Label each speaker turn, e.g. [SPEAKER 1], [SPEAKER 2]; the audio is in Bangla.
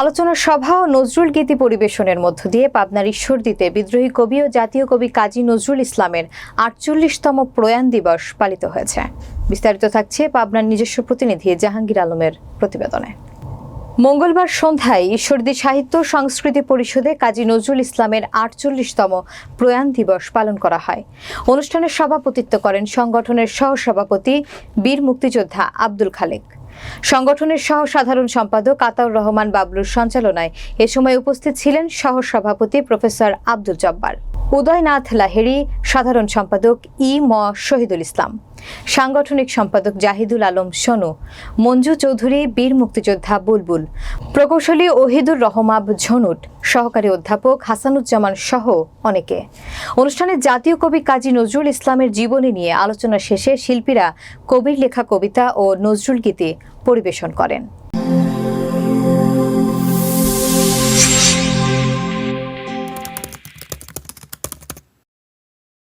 [SPEAKER 1] আলোচনা সভা ও নজরুল গীতি পরিবেশনের মধ্য দিয়ে পাবনার ঈশ্বরদীতে বিদ্রোহী কবি ও জাতীয় কবি কাজী নজরুল ইসলামের আটচল্লিশতম প্রয়াণ দিবস পালিত হয়েছে। বিস্তারিত থাকছে পাবনার নিজস্ব প্রতিনিধি জাহাঙ্গীর আলমের প্রতিবেদনে। মঙ্গলবার সন্ধ্যায় ঈশ্বরদী সাহিত্য সংস্কৃতি পরিষদে কাজী নজরুল ইসলামের আটচল্লিশতম প্রয়াণ দিবস পালন করা হয়। অনুষ্ঠানে সভাপতিত্ব করেন সংগঠনের সহসভাপতি বীর মুক্তিযোদ্ধা আব্দুল খালেক। সংগঠনের সহ সাধারণ সম্পাদক আতাউর রহমান বাবলুর সঞ্চালনায় এ সময় উপস্থিত ছিলেন সহ সভাপতি প্রফেসর আব্দুল জব্বার। উদয়নাথ লাহেড়ি, সাধারণ সম্পাদক ই ম শহীদুল ইসলাম। সাংগঠনিক সম্পাদক জাহিদুল আলম সোনু, মঞ্জু চৌধুরী, বীর মুক্তিযোদ্ধা বুলবুল, প্রকৌশলী ওহিদুর রহমাব ঝনুট, সহকারী অধ্যাপক হাসানুজ্জামান সহ অনেকে। অনুষ্ঠানে জাতীয় কবি কাজী নজরুল ইসলামের জীবনী নিয়ে আলোচনা শেষে শিল্পীরা কবির লেখা কবিতা ও নজরুল গীতি পরিবেশন করেন।